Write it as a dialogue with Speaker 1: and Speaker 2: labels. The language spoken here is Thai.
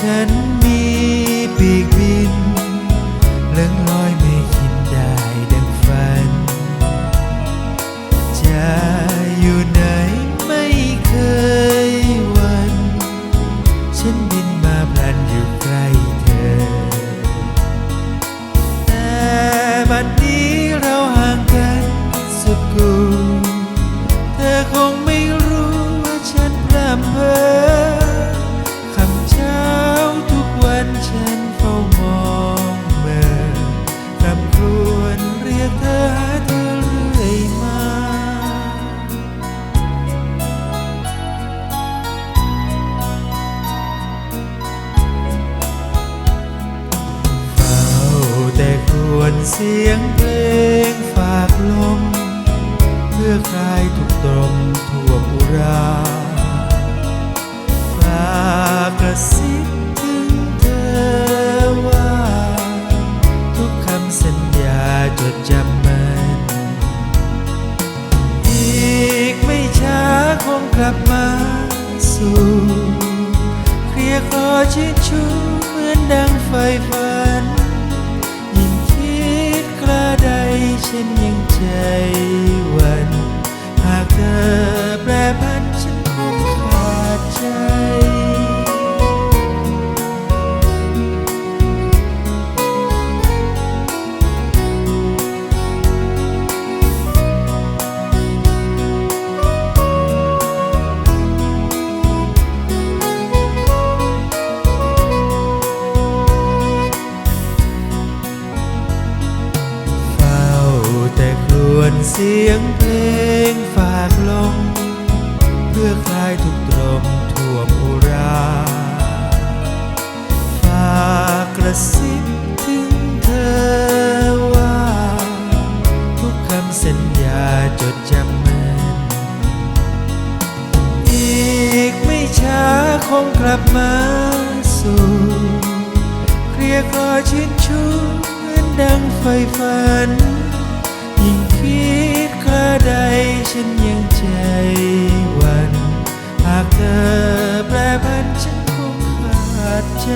Speaker 1: ฉันมีปีกบินเลื่องลอยไม่คิดได้ดังฝัน จะอยู่ไหนไม่เคยวัน ฉันบินมาพลันอยู่ใกล้เธอ เสียงเพลงฝากลม เพื่อคลายทุกตรมทั่วอุราฝากกระซิบถึงเธอว่า ทุกคำสัญญาจดจำมันอีกไม่ช้าคงกลับมาสู่เคลียร์คอชิดชูเหมือนดังไฟฝัน ดฉัน เสียงเพลงฝากลมเพื่อคลายทุกตรมทั่วอุรา ฝากกระซิบถึงเธอว่า ทุกคำสัญญาจดจำมันอีกไม่ช้าคงกลับมาสู่เคลียร์คอชิดชูเหมือนดังไฟฝัน ฉันยังใจหวันหากเธอแปรพันฉันคงขาดใจ